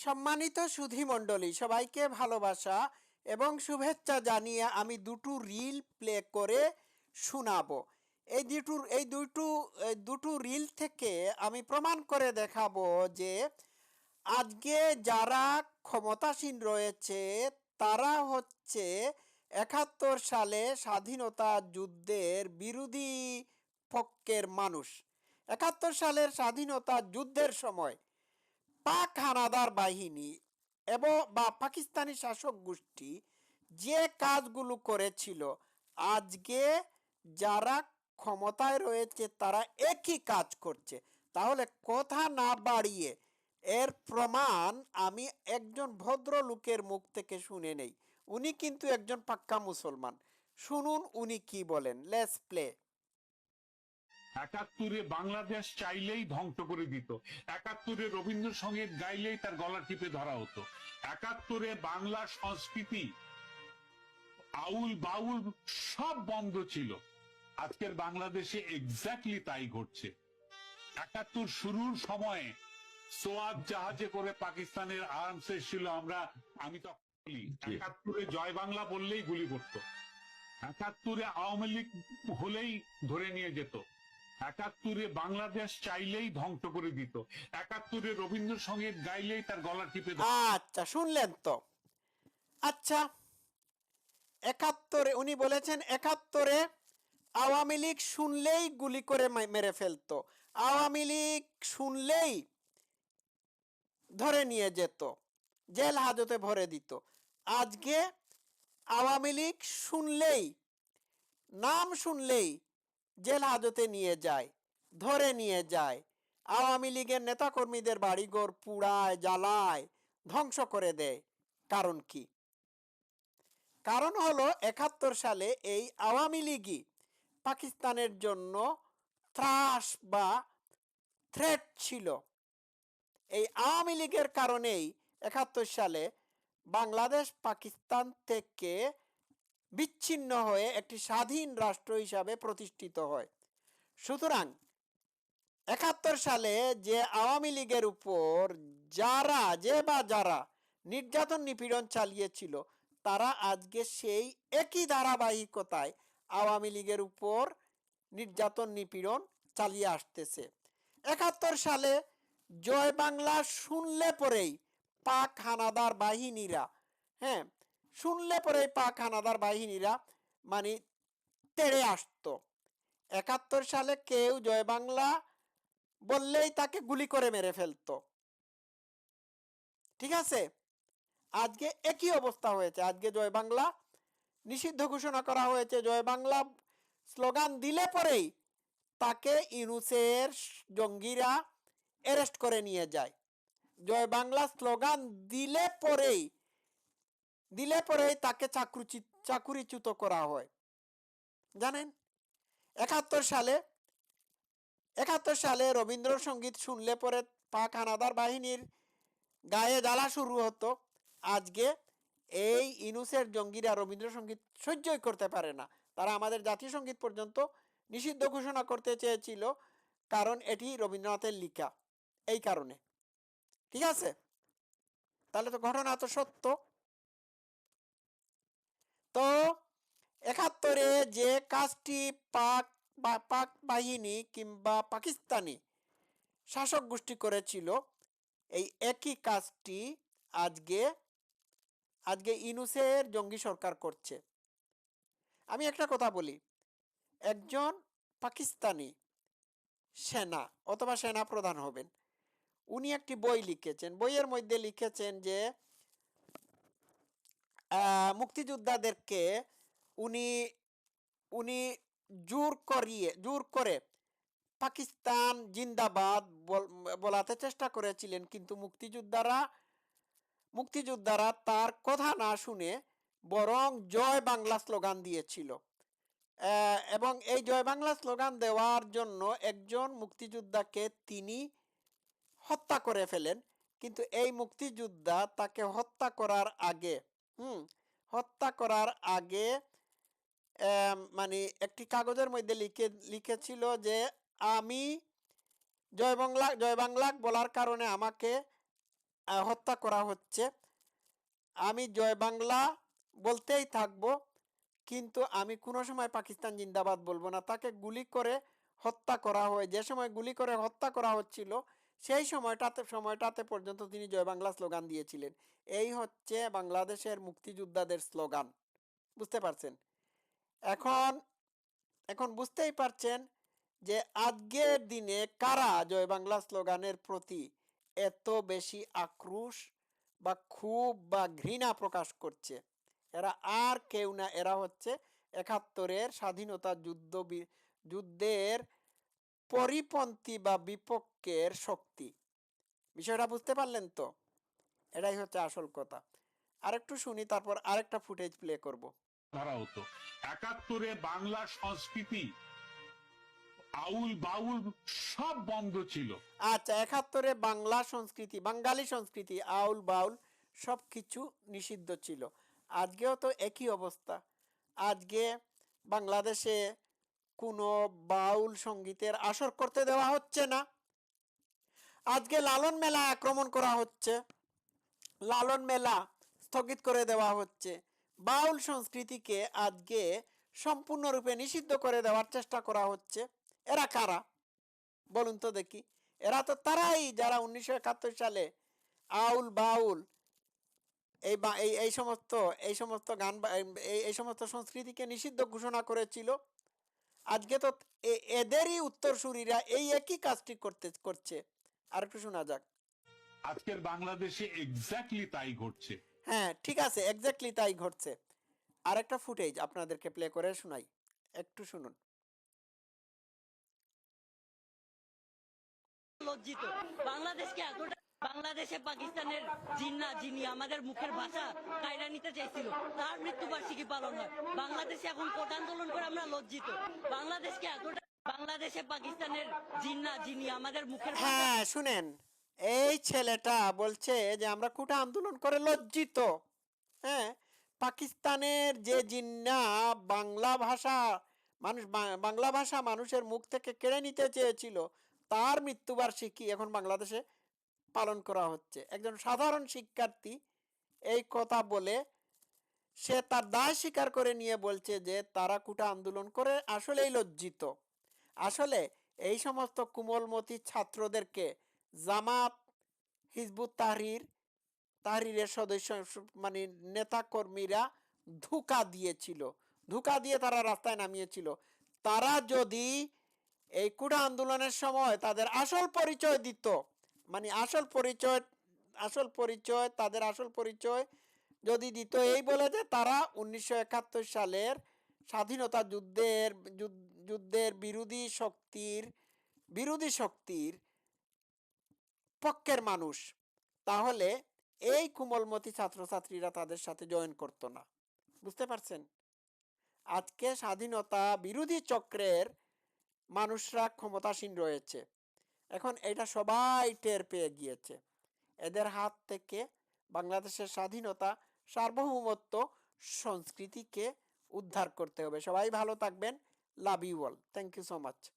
সম্মানিত সুধী মণ্ডলী, সবাইকে ভালোবাসা এবং শুভেচ্ছা জানিয়ে আমি দুটো রিল প্লে করে শোনাবো। এই দুটো এই দুটো দুটো রিল থেকে আমি প্রমাণ করে দেখাবো যে আজকে যারা ক্ষমতাসীন রয়েছে, তারা হচ্ছে একাত্তর সালে স্বাধীনতা যুদ্ধের বিরোধী পক্ষের মানুষ। একাত্তর সালের স্বাধীনতা যুদ্ধের সময় পাক হানাদার বাহিনী এবং বা পাকিস্তানি শাসক গোষ্ঠী যে কাজগুলো করেছিল, আজকে যারা ক্ষমতায় রয়েছে তারা একই কাজ করছে। তাহলে কথা না বাড়িয়ে এর প্রমাণ আমি একজন ভদ্রলোকের মুখ থেকে শুনে নেই। উনি কিন্তু একজন পাক্কা মুসলমান। শুনুন উনি কি বলেন। লেস প্লে একাত্তরে বাংলাদেশ চাইলেই ধ্বংস করে দিত। একাত্তরে রবীন্দ্রসঙ্গীত গাইলেই তার গলা টিপে ধরা হতো। একাত্তরে বাংলা সংস্কৃতি আউল বাউল সব বন্ধ ছিল। আজকের বাংলাদেশে এক্স্যাক্টলি তাই ঘটছে। একাত্তর শুরুর সময়ে সোয়াদ জাহাজে করে পাকিস্তানের আরামসে ছিল আমরা আমি তো বলি, একাত্তরে জয় বাংলা বললেই গুলি করতো। একাত্তরে আওয়ামী লীগ হলেই ধরে নিয়ে যেত। একাত্তরে বাংলাদেশ চাইলেই ধ্বংস করে দিত। একাত্তরে রবীন্দ্রসঙ্গীত গাইলেই তার গলা টিপে। আচ্ছা শুনলেন তো। আচ্ছা একাত্তরে, উনি বলেছেন, একাত্তরে আওয়ামী লীগ শুনলেই গুলি করে মেরে ফেলতো। আওয়ামী লীগ শুনলেই ধরে নিয়ে যেত, জেল হাজতে ভরে দিত। আজকে আওয়ামী লীগ শুনলেই, নাম শুনলেই জেল হাজতে নিয়ে যায়, ধরে নিয়ে যায়। আওয়ামী লীগের নেতাকর্মীদের বাড়িঘর পুড়ায়, জ্বালায়, ধ্বংস করে দেয়। কারণ কি? কারণ হলো একাত্তর সালে এই আওয়ামী লীগই পাকিস্তানের জন্য ত্রাস বা থ্রেট ছিল। এই আওয়ামী লীগের কারণেই একাত্তর সালে বাংলাদেশ পাকিস্তান থেকে বিচ্ছিন্ন হয়ে একটি স্বাধীন রাষ্ট্র হিসাবে প্রতিষ্ঠিত হয়। সুতরাং একাত্তর সালে যে আওয়ামী লীগের উপর যারা, যে বা যারা নির্যাতন নিপীড়ন চালিয়েছিল, তারা আজকে সেই একই ধারাবাহিকতায় আওয়ামী লীগের উপর নির্যাতন নিপীড়ন চালিয়ে আসতেছে। একাত্তর সালে জয় বাংলা শুনলে পরেই পাক হানাদার বাহিনীরা হ্যাঁ শুনলে পরেই পাক হানাদার বাহিনীরা মানে তেড়ে আসতো। একাত্তর সালে কেউ জয় বাংলা বললেই তাকে গুলি করে মেরে ফেলত। ঠিক আছে? আজকে একই অবস্থা হয়েছে। আজকে জয় বাংলা নিষিদ্ধ ঘোষণা করা হয়েছে। জয় বাংলা স্লোগান দিলে পরেই তাকে ইনুসের জঙ্গিরা অ্যারেস্ট করে নিয়ে যায়। জয় বাংলা স্লোগান দিলে পরেই দিলে পরেই তাকে চাকরুচি, চাকুরিচ্যুত করা হয়। জানেন? একাত্তর সালে একাত্তর সালে রবীন্দ্রসঙ্গীত শুনলে পরে পাক হানাদার বাহিনীর গায়ে জ্বালা শুরু হতো। আজকে এই ইনুসের জঙ্গিরা রবীন্দ্রসঙ্গীত সহ্যই করতে পারে না। তারা আমাদের জাতীয় সংগীত পর্যন্ত নিষিদ্ধ ঘোষণা করতে চেয়েছিল, কারণ এটি রবীন্দ্রনাথের লিখা। এই কারণে। ঠিক আছে? তাহলে তো ঘটনা তো সত্য তো একাত্তরে যে কাজটি পাক পাক বাহিনী কিংবা পাকিস্তানি শাসক গোষ্ঠী করেছিল, এই একই কাজটি আজকে আজকে ইনুসের জঙ্গি সরকার করছে। আমি একটা কথা বলি, একজন পাকিস্তানি সেনা অথবা সেনা প্রধান হবেন, উনি একটি বই লিখেছেন, বইয়ের মধ্যে লিখেছেন যে মুক্তিযোদ্ধাদেরকে উনি উনি জোর করিয়ে, জোর করে পাকিস্তান জিন্দাবাদ বল- বলাতে চেষ্টা করেছিলেন, কিন্তু মুক্তিযোদ্ধারা মুক্তিযোদ্ধারা তার কথা না শুনে বরং জয় বাংলা স্লোগান দিয়েছিল। এবং এই জয় বাংলা স্লোগান দেওয়ার জন্য একজন মুক্তিযোদ্ধাকে তিনি হত্যা করে ফেলেন, কিন্তু এই মুক্তিযোদ্ধা তাকে হত্যা করার আগে, হুম, হত্যা করার আগে মানে একটি কাগজের মধ্যে লিখে, লিখেছিল যে, আমি জয় বাংলা জয় বাংলা বলার কারণে আমাকে হত্যা করা হচ্ছে। আমি জয় বাংলা বলতেই থাকব, কিন্তু আমি কোনো সময় পাকিস্তান জিন্দাবাদ বলব না। তাকে গুলি করে হত্যা করা হয়। যে সময় গুলি করে হত্যা করা হচ্ছিল, সেই সময়টাতে সময়টাতে পর্যন্ত তিনি জয় বাংলা স্লোগান দিয়েছিলেন। এই হচ্ছে বাংলাদেশের মুক্তিযোদ্ধাদের স্লোগান। বুঝতে পারছেন? এখন এখন বুঝতেই পারছেন যে আজকের দিনে কারা জয় বাংলা স্লোগানের প্রতি এত বেশি আক্রোশ বা ক্ষোভ বা ঘৃণা প্রকাশ করছে? এরা আর কেউ না, এরা হচ্ছে একাত্তরের স্বাধীনতা যুদ্ধ যুদ্ধের পরিপন্থী বা বিপক্ষের শক্তি। বিষয়টা বুঝতে পারলেন তো? এটাই হচ্ছে আসল কথা। আরেকটু শুনি, তারপর আরেকটা ফুটেজ প্লে করব। ধরা হতো। একাত্তরে বাংলা সংস্কৃতি আউল বাউল সব বন্ধ ছিল। আচ্ছা একাত্তরে বাংলা সংস্কৃতি, বাঙালি সংস্কৃতি, আউল বাউল সব কিছু নিষিদ্ধ ছিল। আজকেও তো একই অবস্থা। আজকে বাংলাদেশে কোনো বাউল সঙ্গীতের আসর করতে দেওয়া হচ্ছে না। আজকে লালন মেলা আক্রমণ করা হচ্ছে। লালন মেলা স্থগিত করে দেওয়া হচ্ছে। বাউল সংস্কৃতিকে আজকে সম্পূর্ণরূপে নিষিদ্ধ করে দেওয়ার চেষ্টা করা হচ্ছে। এরা কারা? বলুন তো দেখি। এরা তো তারাই যারা উনিশশো একাত্তর সালে আউল বাউল এই বা, এই এই সমস্ত এই সমস্ত গান এই এই সমস্ত সংস্কৃতিকে নিষিদ্ধ ঘোষণা করেছিল। আজকে তো এদেরই উত্তরসূরিরা এই একই কাজটি করতে, করছে। আর একটু শোনা যাক। আজকের বাংলাদেশে এক্স্যাক্টলি তাই ঘটছে। হ্যাঁ ঠিক আছে এক্স্যাক্টলি তাই ঘটছে। আরেকটা ফুটেজ আপনাদেরকে প্লে করে শোনাই একটু শুনুন। লজ্জিত। বাংলাদেশকে এতটা বাংলাদেশে পাকিস্তানের জিন্না যিনি আমাদের মুখের ভাষা কায়রা নিতে চাইছিল তার মৃত্যুবার্ষিকী পালন হয়। বাংলাদেশে এখন কোট আন্দোলন করে আমরা লজ্জিত। বাংলাদেশকে এতটা বাংলাদেশে পাকিস্তানের জিন্না যিনি আমাদের মুখের ভাষা হ্যাঁ শুনেন। এই ছেলেটা বলছে যে, আমরা কুটা আন্দোলন করে লজ্জিত। হ্যাঁ? পাকিস্তানের যে জিন্না বাংলা ভাষা, মানুষ বাংলা ভাষা মানুষের মুখ থেকে কেড়ে নিতে চেয়েছিল, তার মৃত্যুবার্ষিকী এখন বাংলাদেশে পালন করা হচ্ছে। একজন সাধারণ শিক্ষার্থী এই কথা বলে, সে তার দায় স্বীকার করে নিয়ে বলছে যে, তারা কুটা আন্দোলন করে আসলেই লজ্জিত। আসলে এই সমস্ত কুমলমতি ছাত্রদেরকে জামাত, হিজবুত তাহরির, তাহরিরের সদস্য মানে নেতা কর্মীরা ধোকা দিয়েছিল। ধোকা দিয়ে তারা রাস্তায় নামিয়েছিল। তারা যদি এই কুড়া আন্দোলনের সময় তাদের আসল পরিচয় দিত মানে আসল পরিচয় আসল পরিচয়, তাদের আসল পরিচয় যদি দিত, এই বলে যে তারা উনিশশো একাত্তর সালের স্বাধীনতা যুদ্ধের যুদ্ধের বিরোধী শক্তির বিরোধী শক্তির পক্ষের মানুষ তাহলে এই কোমলমতি ছাত্রছাত্রীরা তাদের সাথে জয়েন করতো না। বুঝতে পারছেন? আজকে স্বাধীনতা বিরোধী চক্রের মানুষরা ক্ষমতাসীন রয়েছে। এখন এটা সবাই টের পেয়ে গিয়েছে। এদের হাত থেকে বাংলাদেশের স্বাধীনতা সার্বভৌমত্ব সংস্কৃতিকে উদ্ধার করতে হবে। সবাই ভালো থাকবেন। Love you all. Thank you so much.